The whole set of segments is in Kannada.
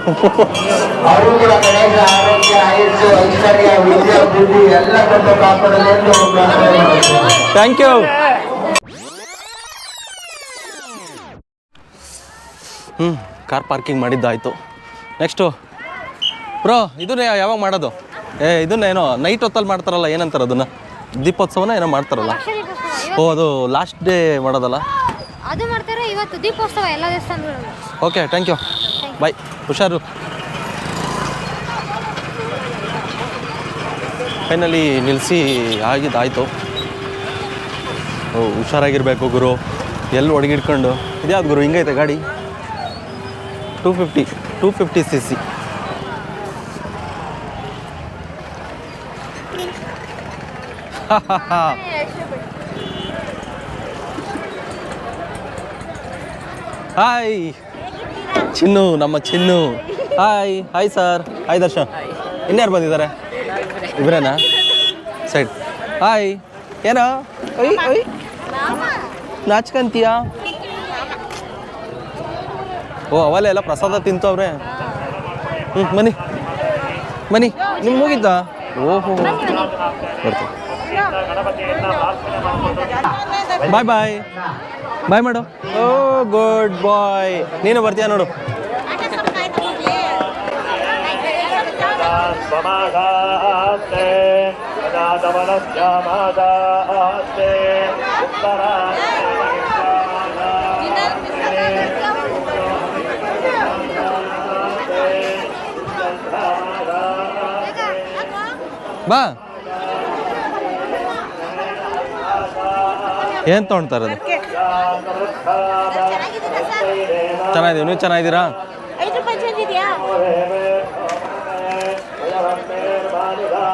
ಅವರು ಕೂಡ ಗಣೇಶ ಆರೋಗ್ಯ ಆಯುಷ್ಯ ಐಶ್ವರ್ಯ ವಿದ್ಯೆ ಬುದ್ಧಿ ಎಲ್ಲ ಕೊಟ್ಟು ಕಾಪಾಡಲಿ ಎಂದು ಥ್ಯಾಂಕ್ ಯು ಹ್ಞೂ ಕಾರ್ ಪಾರ್ಕಿಂಗ್ ಮಾಡಿದ್ದಾಯಿತು. ನೆಕ್ಸ್ಟು ಬ್ರೋ ಇದನ್ನ ಯಾವಾಗ ಮಾಡೋದು? ಏ ಇದನ್ನೇನೋ ನೈಟ್ ಹೊತ್ತಲ್ಲಿ ಮಾಡ್ತಾರಲ್ಲ ಏನಂತಾರೆ ಅದನ್ನು? ದೀಪೋತ್ಸವನ ಏನೋ ಮಾಡ್ತಾರಲ್ಲ? ಓ ಅದು ಲಾಸ್ಟ್ ಡೇ ಮಾಡೋದಲ್ಲ? ಅದು ಮಾಡ್ತಾರೆ ಇವತ್ತು ದೀಪೋತ್ಸವ ಎಲ್ಲ ದೇವಸ್ಥಾನಗಳು ಓಕೆ ಥ್ಯಾಂಕ್ ಯು ಬಾಯ್ ಹುಷಾರು. ಫೈನಲಿ ನಿಲ್ಲಿಸಿ ಆಗಿದ್ದಾಯಿತು ಹುಷಾರಾಗಿರಬೇಕು ಗುರು. ಎಲ್ಲಿ ಒಡಗಿಡ್ಕೊಂಡು ಇದ್ಯಾವ್ದು ಗುರು? ಹಿಂಗೈತೆ ಗಾಡಿ? Two fifty two fifty C C hi ಚಿನ್ನು, ನಮ್ಮ ಚಿನ್ನು. Hi hi sir hi Darshan. ಇನ್ಯಾರು ಬಂದಿದ್ದಾರೆ? ಇಬ್ರೇನಾ ಸೈಡ್ ಹಾಯ್ ಏನೋ? ಒಯ್ ನಾಚ್ಕಂತೀಯಾ? ಓ ಅವಲೇ ಎಲ್ಲ ಪ್ರಸಾದ ತಿಂತವ್ರೆ. ಹ್ಞೂ ಮನಿ. ಮನಿ, ನಿಮ್ಗೆ ಮುಗಿದ್ದಾ ಓಹೋ. ಬಾಯ್ ಬಾಯ್ ಬಾಯ್ ಮಾಡು. ಓ ಗುಡ್ ಬಾಯ್. ನೀನು ಬರ್ತೀಯ ನೋಡು. ಬಾ. ಏನು ತೊಗೊಳ್ತಾರೆ ಅದು ಚೆನ್ನಾಗಿದ್ದೀವಿ ನೀವು ಚೆನ್ನಾಗಿದ್ದೀರಾ?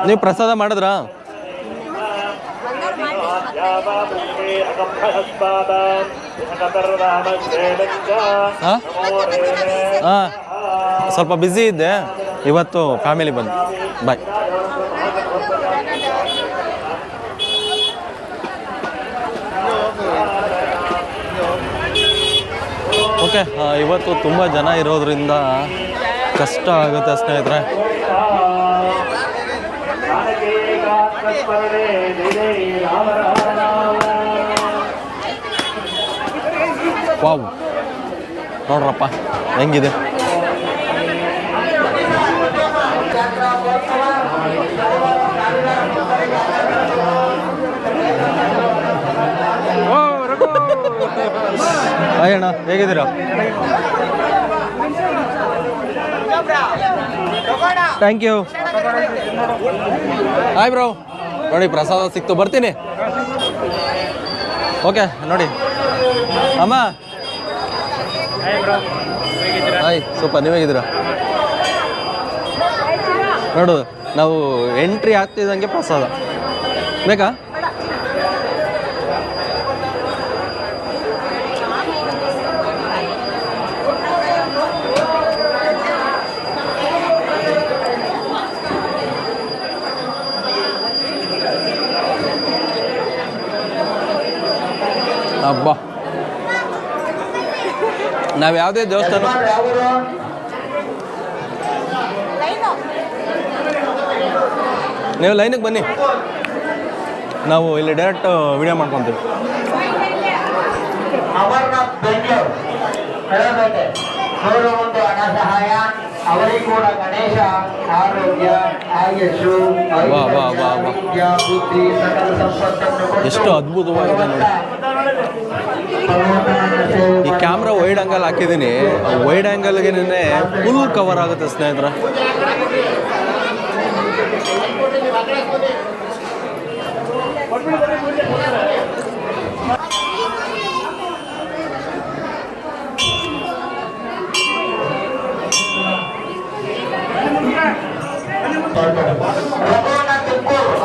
ನೀವು ಪ್ರಸಾದ ಮಾಡಿದ್ರಾ? ಹಾಂ? ಸ್ವಲ್ಪ ಬ್ಯುಸಿ ಇದ್ದೆ. ಇವತ್ತು ಫ್ಯಾಮಿಲಿ ಬಂದು. ಬಾಯ್ ಓಕೆ ಇವತ್ತು ತುಂಬ ಜನ ಇರೋದ್ರಿಂದ ಕಷ್ಟ ಆಗುತ್ತೆ ಸ್ನೇಹಿತರೆ. ವಾವ್ ನೋಡ್ರಪ್ಪ ಹೆಂಗಿದೆ? ಹಾಯ್ ಅಣ್ಣ, ಹೇಗಿದ್ದೀರಾ? ಥ್ಯಾಂಕ್ ಯು ಹಾಯ್ ಬ್ರೋ ನೋಡಿ, ಪ್ರಸಾದ ಸಿಕ್ತು, ಬರ್ತೀನಿ. ಓಕೆ ನೋಡಿ. ಅಮ್ಮ. ಹಾಯ್ ಸ್ವಲ್ಪ ನೀವು ಹೇಗಿದ್ದೀರಾ? ನೋಡು, ನಾವು ಎಂಟ್ರಿ ಆಗ್ತಿದ್ದಂಗೆ ಪ್ರಸಾದ. ಬೇಕಾ? ಹಬ್ಬ ನಾವು ಯಾವುದೇ ದೇವಸ್ಥಾನ ನೀವು ಲೈನಿಗೆ ಬನ್ನಿ. ನಾವು ಇಲ್ಲಿ ಡೈರೆಕ್ಟ್ ವಿಡಿಯೋ ಮಾಡ್ಕೊತೀವಿ. ಅಮರ್ನಾಥ್ ಬೆಂಗಳೂರು. ಹೇಳಬೇಕೆ ಒಂದು ಹಣ ಸಹಾಯ. ಅವರಿಗೂ ಕೂಡ ಗಣೇಶ ಆರೋಗ್ಯ ಆಯುಷು ವಾ, ವಾ, ವಾ, ವಾ. ವಿದ್ಯಾ ಬುದ್ಧಿ ಸಕಲ ಸಂಪತ್ತನ್ನು ಕೊಟ್ಟು ಎಷ್ಟು ಅದ್ಭುತವಾಗಿದೆ ನೋಡಿ. ಈ ಕ್ಯಾಮ್ರಾ ವೈಡ್ ಆ್ಯಂಗಲ್ ಹಾಕಿದ್ದೀನಿ. ವೈಡ್ ಆ್ಯಂಗಲ್ಗೆ ಫುಲ್ ಕವರ್ ಆಗುತ್ತೆ ಸ್ನೇಹಿತರ.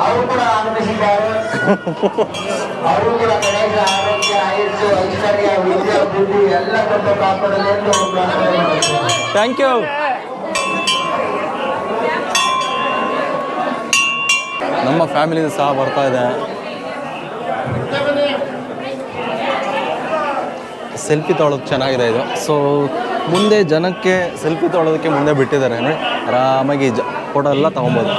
ಅವರು ಕೂಡ ಆಗಮಿಸಿದ್ದಾರೆ. ಅವರು ಕೂಡ ಗಣೇಶ ಆರೋಗ್ಯ ಆಯುಷ್ಯ ಐಶ್ವರ್ಯ ವಿದ್ಯೆ ಬುದ್ಧಿ ಎಲ್ಲ ಕೊಟ್ಟು ಕಾಪಾಡಲಿ ಎಂದು ಪ್ರಾರ್ಥನೆ ಥ್ಯಾಂಕ್ ಯು ನಮ್ಮ ಫ್ಯಾಮಿಲಿ ಸಹ ಬರ್ತಾ ಇದೆ. ಸೆಲ್ಫಿ ತೊಳೋದು ಚೆನ್ನಾಗಿದೆ ಇದು. ಸೊ ಮುಂದೆ ಜನಕ್ಕೆ ಸೆಲ್ಫಿ ತೊಗೊಳೋದಕ್ಕೆ ಮುಂದೆ ಬಿಟ್ಟಿದ್ದಾರೆ ಆರಾಮಾಗಿ ಜ ಫೋಟೋ ಎಲ್ಲ ತೊಗೊಬೋದು.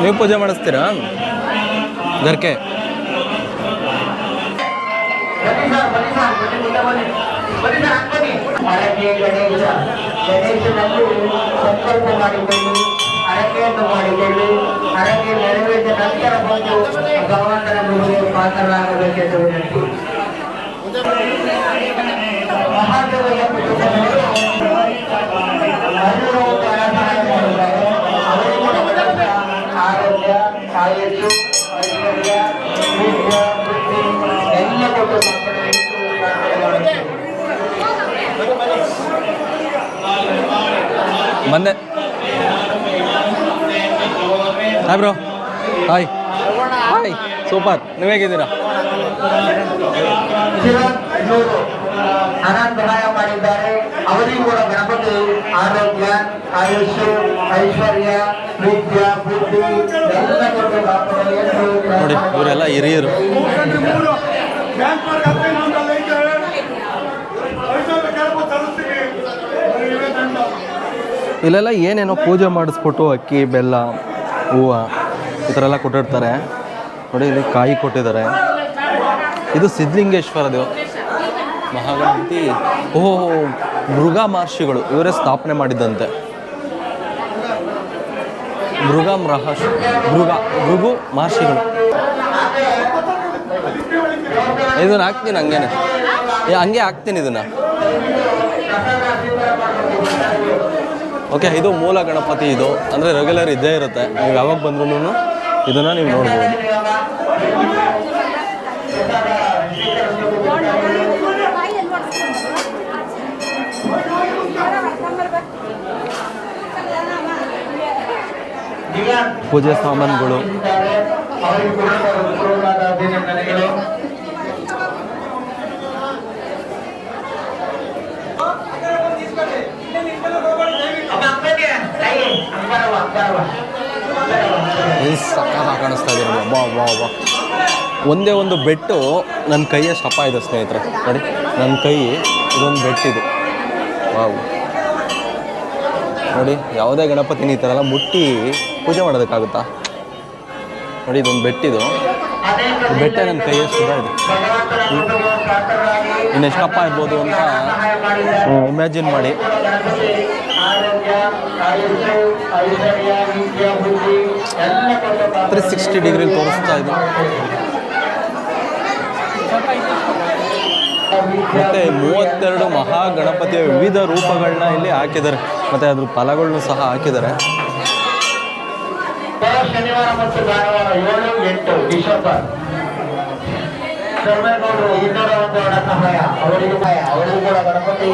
ನೀವು ಪೂಜೆ ಮಾಡಿಸ್ತೀರಾ? ಗರ್ಕೆ ಮಹಾದೇವ ಸಂಕಲ್ಪ ಮಾಡಿಕೊಂಡು ಹರಕೆಯನ್ನು ಮಾಡಿಕೊಂಡು ಹರಕೆ ನೆರವೇರಿದ ನಂತರ ಬಂದು ಭಗವಂತನ ಗುರುಗೆ ಪಾತ್ರರಾಗಬೇಕೆಂದು ವಿನಂತಿ ಮಹಾದೇವಯ್ಯ ಕುಟುಂಬದವರು ಅಲ್ಲಿರುವ ಸಹಾಯ ಮಾಡಿದ್ದಾರೆ ಅವರಿಗೂ ನಮ್ಮದರ ಆರೋಗ್ಯ ಆಯುಷು ಐಶ್ವರ್ಯ ವಿದ್ಯ ಬುದ್ಧಿ ಎಲ್ಲ ಕೊಟ್ಟು ಮಕ್ಕಳಿಗೆ ಪ್ರಾರ್ಥನೆ ಮಾಡುತ್ತೇವೆ ಬಂದೆ hi bro hi hi super ನೀವು ಹೇಗಿದ್ದೀರಾ ಇವರು ಹಣ ಸಹಾಯ ಮಾಡಿದ್ದಾರೆ ಅವರಿಗೂ ಕೂಡ ಗಣಪತಿ ಆರೋಗ್ಯ, ಆಯುಷ್ಯ, ಐಶ್ವರ್ಯ, ವಿದ್ಯ, ಬುದ್ಧಿ, ಎಲ್ಲ ನೋಡಿ, ಇವರೆಲ್ಲ ಹಿರಿಯರು. ಇಲ್ಲೆಲ್ಲ ಏನೇನೋ ಪೂಜೆ ಮಾಡಿಸ್ಬಿಟ್ಟು ಅಕ್ಕಿ, ಬೆಲ್ಲ, ಹೂವು ಈ ಥರ ಎಲ್ಲ ಕೊಟ್ಟಿರ್ತಾರೆ. ನೋಡಿ, ಇಲ್ಲಿ ಕಾಯಿ ಕೊಟ್ಟಿದ್ದಾರೆ. ಇದು ಸಿದ್ಧಲಿಂಗೇಶ್ವರ ದೇವ ಮಹಾಗಣಪತಿ. ಓಹೋ ಮೃಗ ಮಹರ್ಷಿಗಳು ಇವರೇ ಸ್ಥಾಪನೆ ಮಾಡಿದ್ದಂತೆ ಮೃಗ ಮಹರ್ಷಿ, ಮೃಗ, ಮೃಗು ಮಹರ್ಷಿಗಳು. ಇದನ್ನ ಹಾಕ್ತೀನಿ ಹಂಗೇನೆ. ಹಂಗೆ ಹಾಕ್ತೀನಿ ಇದನ್ನ. ಓಕೆ, ಇದು ಮೂಲ ಗಣಪತಿ ಇದು. ಅಂದರೆ ರೆಗ್ಯುಲರ್ ಇದ್ದೇ ಇರುತ್ತೆ. ನೀವು ಯಾವಾಗ ಬಂದ್ರೂ ಇದನ್ನು ನೀವು ನೋಡ್ಬೋದು ಪೂಜೆ ಸಾಮಾನುಗಳು ಅವರಿಗೆ ಕೂಡ ಪೂರ್ವವಾದ ಅಭಿನಂದನೆಗಳು ಅಮ್ಮ, ಅಂಗಡಿಗೆ, ತಾಯಿ, ಅಂಗಾರವ್ವ, ಅಂಗಾರವ್ವ. ಸಾಮಾನುಗಳು. ಸಕ್ಕತ್ತಾಗಿ ಕಾಣಿಸ್ತಾ ಇದ್ದಾರೆ ಬಾ ಬಾ ಬಾ ಒಂದೇ ಒಂದು ಬೆಟ್ಟು ನನ್ನ ಕೈಯಷ್ಟು ಅಪ್ಪ ಇದೆ ಸ್ನೇಹಿತರೆ. ನೋಡಿ ನನ್ನ ಕೈ ಇದೊಂದು ಬೆಟ್ಟಿದು ವಾವು. ನೋಡಿ, ಯಾವುದೇ ಗಣಪತಿ ಈ ಥರ ಮುಟ್ಟಿ ಪೂಜೆ ಮಾಡೋದಕ್ಕಾಗುತ್ತಾ? ನೋಡಿ, ಇದೊಂದು ಬೆಟ್ಟಿದು. ಬೆಟ್ಟ ನನ್ನ ಕೈಯಷ್ಟು ಸುಧಾ ಇದೆ. ಇನ್ನು ಎಷ್ಟಪ್ಪ ಇರ್ಬೋದು ಅಂತ ಇಮ್ಯಾಜಿನ್ ಮಾಡಿ. ತ್ರೀ ಸಿಕ್ಸ್ಟಿ ಡಿಗ್ರಿ ತೋರಿಸ್ತಾ ಇದೆ. ಮತ್ತೆ ಮೂವತ್ತೆರಡು ಮಹಾಗಣಪತಿಯ ವಿವಿಧ ರೂಪಗಳನ್ನ ಇಲ್ಲಿ ಹಾಕಿದ್ದಾರೆ. ಮತ್ತೆ ಅದ್ರ ಫಲಗಳನ್ನು ಸಹ ಹಾಕಿದ್ದಾರೆ. ಬರೋ ಶನಿವಾರ ಮತ್ತು ಭಾನುವಾರ ಏಳು ಎಂಟು ಡಿಸೆಂಬರ್ ಇನ್ನೂರ ಒಂದು ಹಣ ಸಹಾಯ. ಅವರಿಗೂ ಸಹಾಯ. ಅವರಿಗೂ ಕೂಡ ಗಣಪತಿ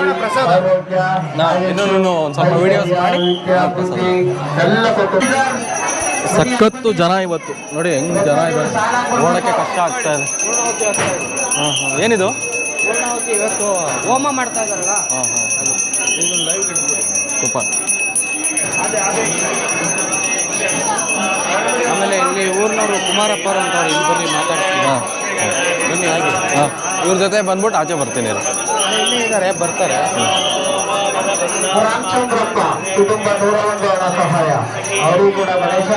ಆರೋಗ್ಯ ನಾ ಇನ್ನೂ ಸ್ವಲ್ಪ videos ಮಾಡಿ. ವಿದ್ಯಾ, ಬುದ್ಧಿ ಎಲ್ಲ ಕೊಟ್ಟು. ಸಖತ್ತು ಜನ ಇವತ್ತು. ನೋಡಿ ಹೆಂಗ್ ಜನ ಇದೆ ನೋಡೋಕ್ಕೆ ಕಷ್ಟ ಆಗ್ತಾ ಇದೆ. ಹಾಂ ಹಾಂ. ಏನಿದು? ಇವತ್ತು ಹೋಮ ಮಾಡ್ತಾ ಇದಾರಲ್ಲ ಹಾಂ ಹಾಂ. ಸೂಪರ್. ಆಮೇಲೆ ಇಲ್ಲಿ ಊರಿನವರು ಕುಮಾರಪ್ಪ ಅವ್ರು ಅಂತವ್ರು ಇಲ್ಲಿ ಬನ್ನಿ ಮಾತಾಡ್ತೀನಿ. ಹಾಂ. ಬನ್ನಿ ಹಾಗೆ. ಹಾಂ. ಇವ್ರ ಜೊತೆ ಬಂದ್ಬಿಟ್ಟು ಆಚೆ ಬರ್ತೀನಿ ಇರು. ಇಲ್ಲಿ ಇದ್ದಾರೆ ಬರ್ತಾರೆ. ರಾಮಚಂದ್ರಪ್ಪ ಕುಟುಂಬ ನೂರ ಒಂದು ಹಣ ಸಹಾಯ. ಅವರು ಕೂಡ ಗಣೇಶ.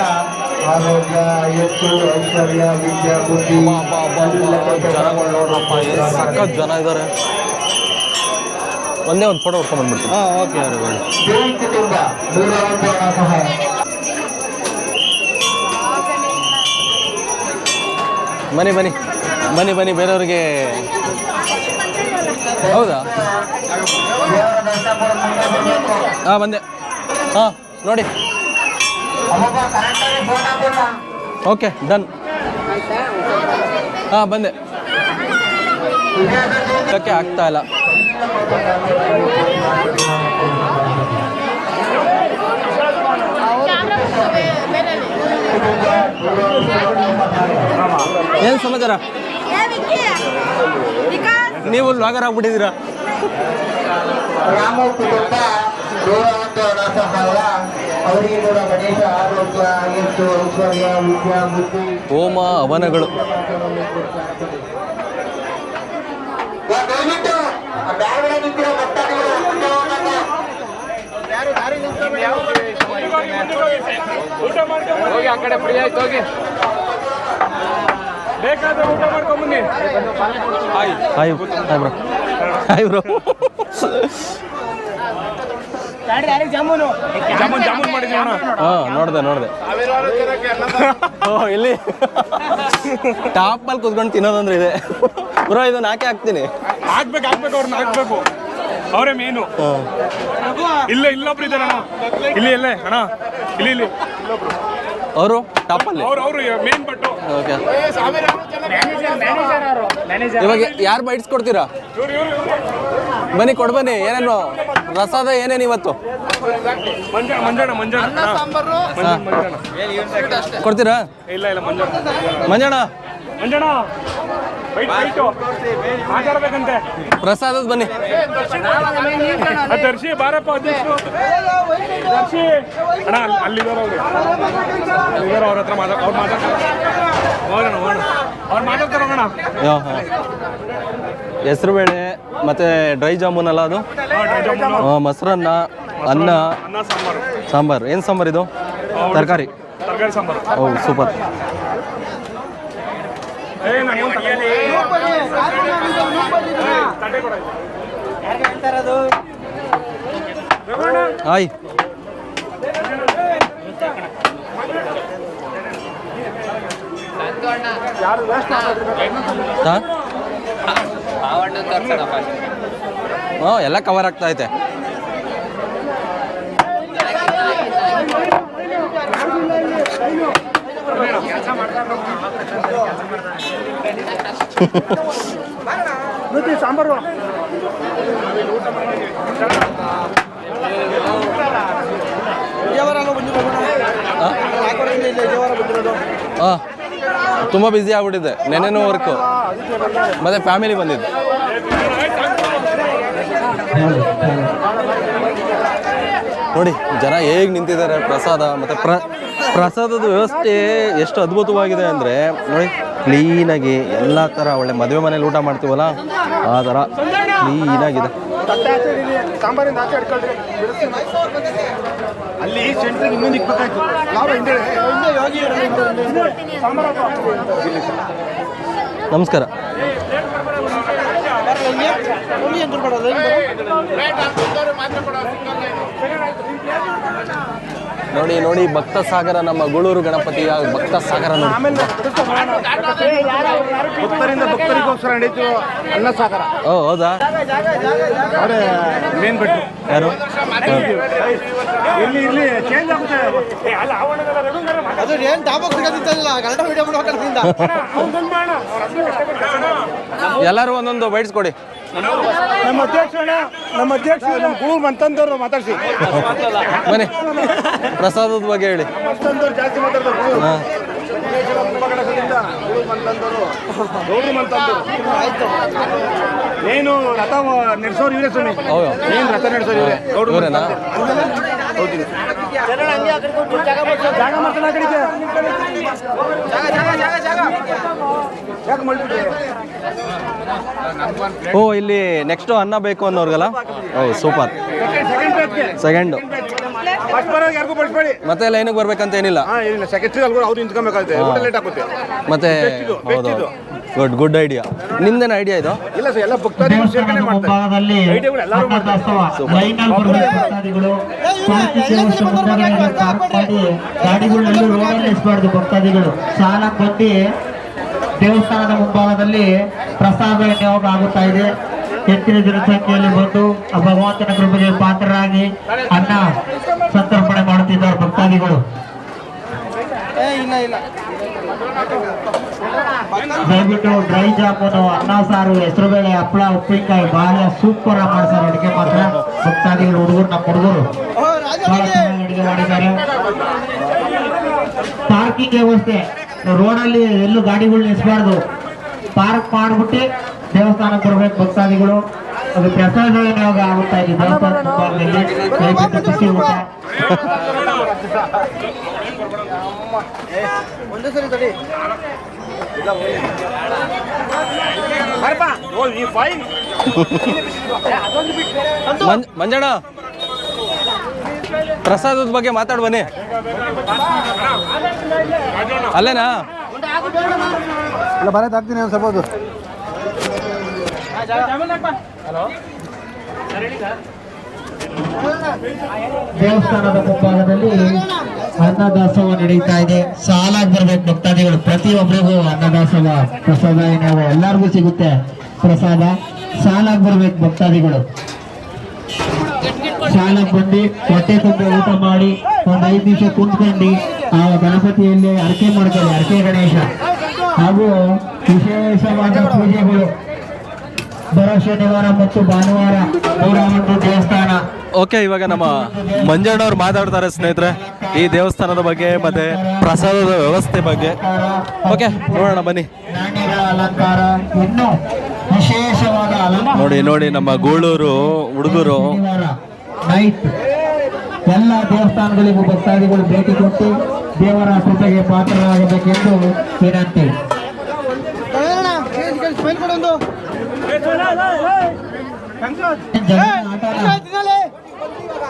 ಆರೋಗ್ಯ ಹೆಚ್ಚು ಐಶ್ವರ್ಯ ವಿದ್ಯಾ ಬುದ್ಧಿ. ಜನಗಳು ನೋಡ್ರಪ್ಪ ಏನು ಸಖತ್ ಜನ ಇದ್ದಾರೆ ಒಂದೇ ಒಂದು ಫೋಟೋ ಹೊಡ್ಕೊಂಡ್ ಬಂದ್ಬಿಡ್ತೀನಿ. ಹಾಂ ಓಕೆ ಅವ್ರು ಹೇಳಿ ದೇವಿ ಕುಟುಂಬ ನೂರ ಒಂದು ಹಣ ಸಹಾಯ. ಬನ್ನಿ ಬನ್ನಿ ಬನ್ನಿ ಬನ್ನಿ ಬೇರೆಯವ್ರಿಗೆ. ಹೌದಾ. ಹಾಂ, ಬಂದೆ. ಹಾಂ, ನೋಡಿ. Okay, done. ಹಾಂ, ಬಂದೆ. ಇದಕ್ಕೆ ಆಗ್ತಾ ಇಲ್ಲ. ಸಮಾಚಾರ ನೀವು ಲಾಗರ್ ಆಗ್ಬಿಟ್ಟಿದ್ದೀರಾ? ಕೂಡ ಹೋಮ ಅವನಗಳು ದಯವಿಟ್ಟು ಆ ಭಕ್ತಾದಿಗಳು ಮುಂದೆ ಹೋಗಬೇಕು. Hi. Hi bro. Hi bro. Jamun? Jamun ಮಾಡಿದ್ವಿ ಅಣ್ಣ. ಹಾಂ ನೋಡಿದೆ ನೋಡಿದೆ. ಓ ಇಲ್ಲಿ. ಟಾಪಲ್ಲಿ ಕುತ್ಕೊಂಡು ತಿನ್ನೋದಂದ್ರೆ ಇದೆ. ಬ್ರೋ ಇದನ್ನ ಹಾಕಿ ಹಾಕ್ತೀನಿ. ಹಾಕ್ಬೇಕು ಹಾಕ್ಬೇಕು ಅವ್ರನ್ನ ಹಾಕ್ಬೇಕು. ಅವರೇ ಮೇನು ಇಲ್ಲ ಇಲ್ಲೊಬ್ರು ಇದ್ದಾರೆ ಅಣ್ಣ. ಇಲ್ಲಿ ಇಲ್ಲೇ ಅಣ್ಣ. ಇಲ್ಲಿ ಇಲ್ಲಿ. ಅವರು ಟಾಪಲ್ಲಿ ಬಟ್ಟು ಓಕೆ ಇವಾಗ ಯಾರು ಬೈಟ್ಸ್ ಕೊಡ್ತೀರಾ? ಬನ್ನಿ ಕೊಡ್ ಬನ್ನಿ. ಏನೇನು ರಸದ ಏನೇನು ಇವತ್ತು? ಕೊಡ್ತೀರಾ ಮಂಜಣ್ಣ ಮಂಜಣ್ಣ. ಹಾ. ಕೊಡ್ತೀರಾ? ಇಲ್ಲ ಪ್ರಸಾದದ ಬನ್ನಿ. ದರ್ಶಿ ಬಾರಪ್ಪ ಅಧ್ಯಕ್ಷರು. ದರ್ಶಿ ಅಣ್ಣ ಅಲ್ಲಿ- ಅಲ್ಲಿದ್ದಾರೆ ಅವ್ರು. ಅಲ್ಲಿದಾರ ಅವ್ರ ಹತ್ರ ಮಾತಾಡ ಅವ್ರು ಮಾತಾಡ್ತಾರೆ. ಹೋಗೋಣ ಹೋಗೋಣ. ಅವ್ರು ಮಾತಾಡ್ತಾರೆ ಹೋಗೋಣ. ಹೆಸರು ಬೇಳೆ ಮತ್ತೆ ಡ್ರೈ ಜಾಮೂನ್. ಅಲ್ಲ ಅದು ಮೊಸರನ್ನ ಅನ್ನ ಅನ್ನ ಸಾಂಬಾರು. ಸಾಂಬಾರು. ಏನು ಸಾಂಬಾರು ಇದು? ತರಕಾರಿ. ತರಕಾರಿ ಸಾಂಬಾರು. ಓ ಸೂಪರ್ ಏ ನಾನು ಒಂದು ತಟ್ಟೆ- ಏ, ತಟ್ಟೆ ಕೊಡ ರಘುವಣ್ಣ, ಹಾಯ್. ಹ್ಞೂ ಎಲ್ಲ ಕವರ್ ಆಗ್ತಾ ಐತೆ. ಸಾಂಬಾರು. ಹಾಂ ತುಂಬ ಬ್ಯುಸಿ ಆಗ್ಬಿಟ್ಟಿದೆ. ನೆನೆನೂ ವರ್ಕು ಮತ್ತೆ ಫ್ಯಾಮಿಲಿ ಬಂದಿದ್ದು. ನೋಡಿ ಜನ ಹೇಗೆ ನಿಂತಿದ್ದಾರೆ ಪ್ರಸಾದ ಮತ್ತು ಪ್ರ ಪ್ರಸಾದದ ವ್ಯವಸ್ಥೆ ಎಷ್ಟು ಅದ್ಭುತವಾಗಿದೆ ಅಂದರೆ ನೋಡಿ ಕ್ಲೀನಾಗಿ ಎಲ್ಲ ಥರ ಒಳ್ಳೆ ಮದುವೆ ಮನೇಲಿ ಊಟ ಮಾಡ್ತೀವಲ್ಲ ಆ ಥರ ಕ್ಲೀನಾಗಿದೆ ಅಲ್ಲಿ ಸೆಂಟ್ರಿಗೆ ಇನ್ನೊಂದು ಇಕ್ಬೇಕಾಯ್ತು. ನಾವು ನಮಸ್ಕಾರ. ನೋಡಿ ನೋಡಿ ಭಕ್ತ ಸಾಗರ ನಮ್ಮ ಗೂಳೂರು ಗಣಪತಿಯ ಭಕ್ತ ಸಾಗರ ನೋಡಿ. ಭಕ್ತರಿಂದ ಭಕ್ತರಿಗೋಸ್ಕರ ನಡೀತು ಅನ್ನ ಸಾಗರ ಓ ಹೌದಾ? ಮೇನ್ ಬಿಟ್ಟು ಯಾರು? ಇಲ್ಲಿ ಇಲ್ಲಿ ಚೇಂಜ್ ಆಗುತ್ತೆ. ಅಲ್ಲ ಆವರಣದಲ್ಲ ರಘುಂಗರ ಅದು ಏನು ಟಾಪಕ್ ಎಲ್ಲರೂ ಒಂದೊಂದು ಬೈಟ್ಸ್ ಕೊಡಿ. ನಮ್ಮ ನಮ್ಮ ಅಧ್ಯಕ್ಷ ನಮ್ಮ ಗುರು ಮಂತಂದವ್ರು ಮಾತಾಡ್ಸಿ. ಮನೆ ಪ್ರಸಾದದ ಬಗ್ಗೆ ಹೇಳಿ. ಮಂತಂದವ್ರು ಜಾಸ್ತಿ ಮಾತಾಡ್ತಾರೆ. ಹಾಂ. ಏನು ರಥ ನಡೆಸೋರು ಇವರೇ ಸ್ವಾಮಿ. ಹೌದು. ಏನ್ ರಥ ನಡೆಸೋರು ಇವರೇ. ಹೌದು. ಜಾಗ ಮಾಡ್ತಾನೆ ಆ ಕಡೆಗೆ. ಯಾಕೆ ಮಾಡ್ಬಿಟ್ರಿ ಓ ಇಲ್ಲಿ ನೆಕ್ಸ್ಟ್ ಅನ್ನ ಬೇಕು ಅನ್ನೋರ್ಗಲ್ಲ? ಓ ಸೂಪರ್. ಸೆಕೆಂಡ್ ಯಾರಿಗೂ ಬಡಿಸ್ಬೇಡಿ ಮತ್ತೆ ಲೈನಿಗೆ ಬರ್ಬೇಕಂತ ಏನಿಲ್ಲ. ಅಲ್ಲಿ ಅವ್ರು ನಿಂತ್ಕೊಬೇಕಾಗುತ್ತೆ. ಲೇಟ್ ಆಗುತ್ತೆ. ಮತ್ತೆ ಹೌದು ಗುಡ್ ಗುಡ್ ಐಡಿಯಾ ನಿಮ್ದೇನು ಐಡಿಯಾ ಇದು? ಇಲ್ಲ ಸರ್ ಎಲ್ಲ ಭಕ್ತಾದಿಗಳು ಸೇರ್ಕೊಂಡೆ ಮಾಡ್ತಾರೆ. ಐಡಿಯಾಗಳು ಎಲ್ಲರೂ ಮಾಡ್ತಾರೆ. ಸಾಲ ಬಂದು ದೇವಸ್ಥಾನದ ಮುಂಭಾಗದಲ್ಲಿ ಪ್ರಸಾದ ಆಗುತ್ತಾ ಇದೆ. ಹೆಚ್ಚಿನ ಜನಸಂಖ್ಯೆಯಲ್ಲಿ ಬಂದು ಭಗವಂತನ ಕೃಪೆಗೆ ಪಾತ್ರರಾಗಿ ಅನ್ನ ಸಂತರ್ಪಣೆ ಮಾಡುತ್ತಿದ್ದಾರೆ ಭಕ್ತಾದಿಗಳು. ದಯವಿಟ್ಟು ಡ್ರೈ ಜಾಮೂನು ಅನ್ನ ಸಾರು ಹೆಸರುಬೇಳೆ ಹಪ್ಪಳ ಉಪ್ಪಿನಕಾಯಿ ಬಾಳೆ ಸೂಪರ್ ಆಗಿ ಮಾಡ್ತಾರೆ ಅಡಿಗೆ ಮಾತ್ರ ಭಕ್ತಾದಿಗಳು ಹುಡುಗರು ನಮ್ಮ ಹುಡುಗರು. ಬಹಳ ಚೆನ್ನಾಗಿ ಅಡುಗೆ ಮಾಡಿದ್ದಾರೆ. ಪಾರ್ಕಿಂಗ್ ವ್ಯವಸ್ಥೆ. ರೋಡಲ್ಲಿ ಎಲ್ಲೂ ಗಾಡಿಗಳು ನಿಲ್ಲಿಸಬಾರ್ದು ಪಾರ್ಕ್ ಮಾಡ್ಬಿಟ್ಟು ದೇವಸ್ಥಾನಕ್ಕೆ ಬರಬೇಕು ಭಕ್ತಾದಿಗಳು. ಅದು ಪ್ರಸಾದ ವಿನಿಯೋಗ ಆಗುತ್ತಾ ಇದೆ ದೇವಸ್ಥಾನದಲ್ಲಿ ಊಟ ಒಂದೇ ಸರಿ ತಡಿ ಮಂಜ್ ಮಂಜಣ್ಣ ಪ್ರಸಾದದ ಬಗ್ಗೆ ಮಾತಾಡ್ ಬನ್ನಿ. ಅಲ್ಲೇನಾ? ಒಂದು ಸ್ವಲ್ಪ. ದೇವಸ್ಥಾನದ ಮುಂಭಾಗದಲ್ಲಿ ಅನ್ನದಾಸೋಹ ನಡೀತಾ ಇದೆ. ಸಾಲಾಗಿ ಬರ್ಬೇಕು ಭಕ್ತಾದಿಗಳು. ಪ್ರತಿಯೊಬ್ಬರಿಗೂ ಅನ್ನದಾಸೋಹ. ಪ್ರಸಾದ ಏನಾವ ಎಲ್ಲರಿಗೂ ಸಿಗುತ್ತೆ ಪ್ರಸಾದ. ಸಾಲಾಗಿ ಬರ್ಬೇಕು ಭಕ್ತಾದಿಗಳು. ಸಾಲಾಗಿ ಬಂದು ಹೊಟ್ಟೆ ತುಂಬ ಊಟ ಮಾಡಿ ಒಂದ್ ಐದು ನಿಮಿಷ ಕುಂತ್ಕೊಂಡು ಆ ಗಣಪತಿಯಲ್ಲಿ ಅರ್ಕೆ ಮಾಡ್ತಾರೆ. ಅರ್ಕೆ ಗಣೇಶ. ಹಾಗೂ ವಿಶೇಷವಾದ ಪೂಜೆಗಳು. ಬರೋ ಶನಿವಾರ ಮತ್ತು ಭಾನುವಾರ ಒಂದು ದೇವಸ್ಥಾನ. ಓಕೆ ಇವಾಗ ನಮ್ಮ ಮಂಜಣ್ಣವ್ರು ಮಾತಾಡ್ತಾರೆ ಸ್ನೇಹಿತರೆ. ಈ ದೇವಸ್ಥಾನದ ಬಗ್ಗೆ ಮತ್ತೆ ಪ್ರಸಾದದ ವ್ಯವಸ್ಥೆ ಬಗ್ಗೆ. ಓಕೆ ನೋಡೋಣ ಬನ್ನಿ. ಅಲಂಕಾರ ಇನ್ನು ವಿಶೇಷವಾದ ಅಲಂಕಾರ. ನೋಡಿ ನೋಡಿ ನಮ್ಮ ಗೂಳೂರು ಹುಡುಗರು. ನೈಟ್ ಎಲ್ಲ ದೇವಸ್ಥಾನಗಳಿಗೂ ಭಕ್ತಾದಿಗಳು ಭೇಟಿ ಕೊಟ್ಟು ದೇವರ ಕೃಪೆಗೆ ಪಾತ್ರರಾಗಬೇಕೆಂದು ವಿನಂತಿ.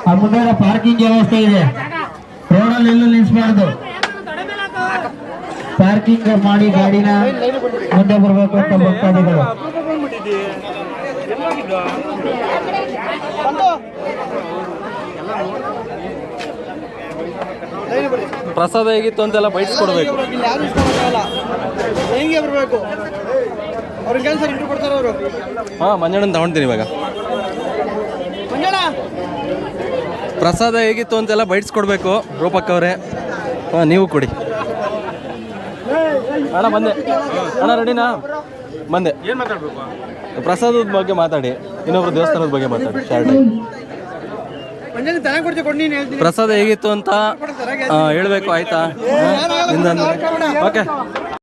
ಆ ಮುಂದೆ ಪಾರ್ಕಿಂಗ್ ವ್ಯವಸ್ಥೆ ಇದೆ. ರೋಡಲ್ಲಿ ಎಲ್ಲೂ ನಿಲ್ಸಬಾರ್ದು. ಪಾರ್ಕಿಂಗ್ ಮಾಡಿ ಗಾಡಿನ ಮುಂದೆ ಬರಬೇಕು ಅಂತ ಭಕ್ತಾದಿಗಳು. ಪ್ರಸಾದ ಹೇಗಿತ್ತು ಅಂತೆಲ್ಲ ಬೈಟ್ಸ್ ಕೊಡ್ಬೇಕು ಹೆಂಗೆ ಬರಬೇಕು ಅವ್ರಿಗೆ ಕೆಲಸ ಇಂಟ್ರು ಕೊಡ್ತಾರೆ ಅವರು ಹಾ ಮಂಜಣ್ಣನ ತಗೊಂತೀನಿ ಇವಾಗ. ಪ್ರಸಾದ ಹೇಗಿತ್ತು ಅಂತೆಲ್ಲ ಬೈಟ್ಸ್ ಕೊಡಬೇಕು ರೂಪಕ್ ಅವರೇ. ಹಾಂ ನೀವು ಕೊಡಿ. ಅಣ್ಣ ಬಂದೆ. ಅಣ್ಣ ರೆಡಿನಾ ಬಂದೆ. ಏನು ಮಾತಾಡ್ಬೇಕು ಪ್ರಸಾದದ ಬಗ್ಗೆ ಮಾತಾಡಿ ಇನ್ನೊಬ್ರು ದೇವಸ್ಥಾನದ ಬಗ್ಗೆ ಮಾತಾಡಿ ಶಾರ್ಟ್ ಪ್ರಸಾದ ಹೇಗಿತ್ತು ಅಂತ ಹೇಳ್ಬೇಕು ಆಯ್ತಾ? ಓಕೆ